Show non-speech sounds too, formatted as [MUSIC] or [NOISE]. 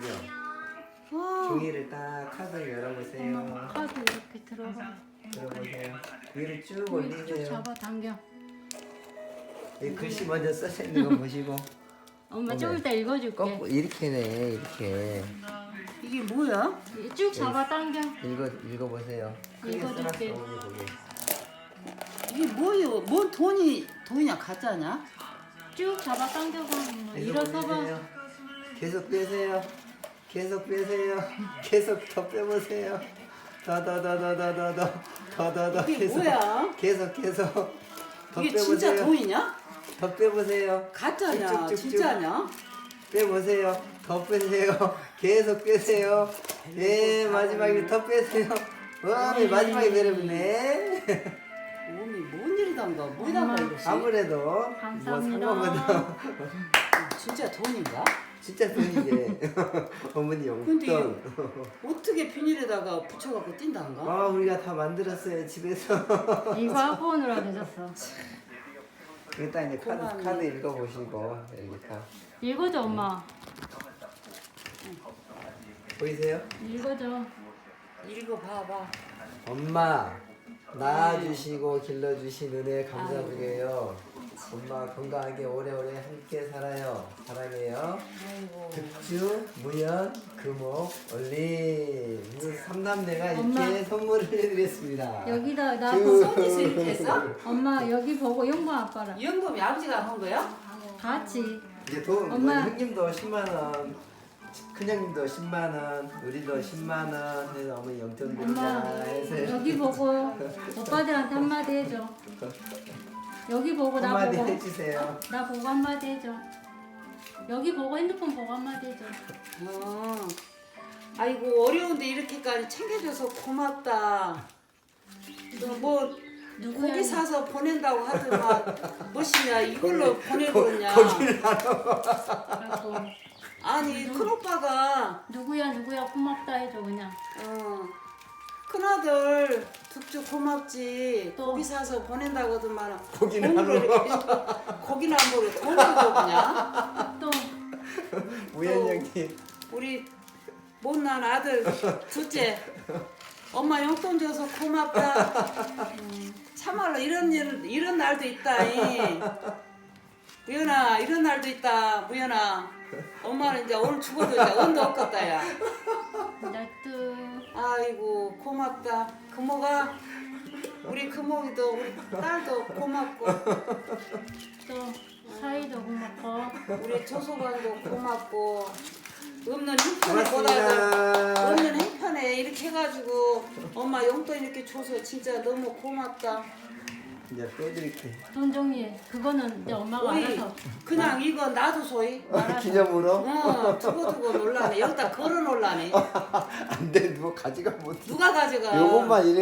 그죠? 와, 종이를 딱 카드를 열어보세요. 엄마 카드 이렇게 들어가. 들어보세요. 위로 쭉쭉 올리세요. 잡아 당겨. 이 글씨 먼저 써져 있는 거 보시고 엄마. 좀 이따 읽어줄게. 꺾고 이렇게네 이렇게 이게 뭐야? 쭉 잡아 당겨. 읽어 읽어보세요. 크게 읽어줄게. 써놨어. 이게 뭐예요? 뭔 돈이 돈이냐 가짜냐? 쭉 잡아 당겨봐. 엄마. 계속 일어서봐. 올리세요. 계속 빼세요. 계속 빼세요. [LAUGHS] 계속 더 빼보세요. 더 더 더 더 더 더 더 더 더 이게 계속 뭐야? 계속 계속 더 이게 진짜 빼보세요. 돈이냐? 더 빼보세요. 가짜냐? 쭉쭉쭉쭉. 진짜냐? 빼보세요. 더 빼세요. [LAUGHS] 계속 빼세요. 예, 마지막에 더 빼세요. 와, 왜 마지막에 빼려보네. 몸이 뭔 엄마. 이것이? 아무래도 뭐 감사합니다. 상관보다 진짜 돈인가? 진짜 돈이지. 어머니 근데 용돈. 어떻게 비닐에다가 붙여갖고 뛴다는가? 아, 우리가 다 만들었어요 집에서. 이거 하고 오느라 늦었어. 일단 이제 카드 고마워요. 카드 읽어보시고 여기 다 읽어줘 엄마. 보이세요? 읽어줘. 읽어봐봐. 엄마 낳아주시고 길러주신 은혜 감사드려요. 엄마 건강하게 오래오래 함께 살아요. 사랑해요. 득주, 무연, 금옥, 올림. 삼남매가 이렇게. 선물을 해드렸습니다. 여기다 나 쭉. 보고 손에서 이렇게 했어? 엄마 여기 보고 영광 아빠랑 연금이 아버지가 한 거야? 같이 이제 돈, 엄마. 뭐 형님도 10만 원, 큰형님도 10만 원, 우리도 10만 원 해서 어머니 영점 엄마 드리자 해서 여기 보고 오빠들한테 한마디 해줘. [LAUGHS] 여기 보고 나 한마디 보고 해주세요. 나 보고 한마디 해줘. 여기 보고 핸드폰 보고 한마디 해줘. 어. 아이고 어려운데 이렇게까지 챙겨줘서 고맙다. 너뭐 누구야? 고기 사서 보낸다고 하더만 무엇이냐 이걸로 보내버렸냐 그래갖고 아니 큰 오빠가 누구야 누구야 고맙다 해줘 그냥. 어, 큰아들 득주 고맙지 또. 고기 사서 보낸다고 하더만 고기는 이렇게 고기는 안 먹어 [LAUGHS] 돈으로 그냥 또 [LAUGHS] 우연 또. 형님. 우리 못난 아들 둘째 엄마 용돈 줘서 고맙다 음, 참말로 이런 일 이런 날도 있다 이. 무연아 이런 날도 있다 무연아 엄마는 이제 오늘 죽어도 이제 언도 없겠다 야 나도 아이고 고맙다. 금호가 우리 금호이도 우리 딸도 고맙고. 또 사이도 고맙고. 우리 조소관도 고맙고. 없는 형편에 보다도 고맙습니다. 없는 형편에 이렇게 해가지고 엄마 용돈 이렇게 줘서 진짜 너무 고맙다 이제 빼드릴게. 돈 정리 그거는 이제 엄마가 우리 알아서 그냥 이거 나도 소이 [LAUGHS] 기념으로? 어 두고두고 놀라네 여기다 걸어 놀라네 [LAUGHS] 안 돼, 누가 가져가 못. 누가 가져가 요것만 이래.